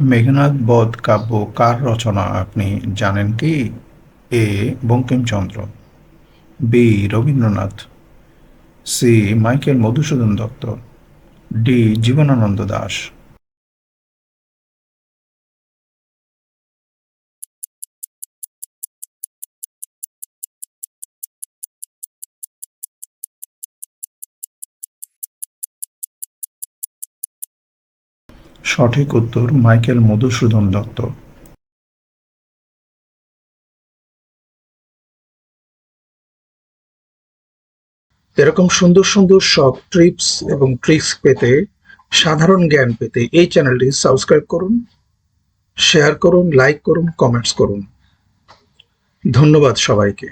মেঘনাদ বধ কাব্য কার রচনা আপনি জানেন কি? A. Bankimchandra. B. Rabindranath. C. Michael Madhusudan Dutta. D. Jibanananda Das সঠিক উত্তর মাইকেল মধুসূদন দত্ত। এরকম সুন্দর সুন্দর সব ট্রিপস এবং ট্রিক্স পেতে, সাধারণ জ্ঞান পেতে এই চ্যানেলটি সাবস্ক্রাইব করুন শেয়ার করুন লাইক করুন কমেন্টস করুন। ধন্যবাদ সবাইকে।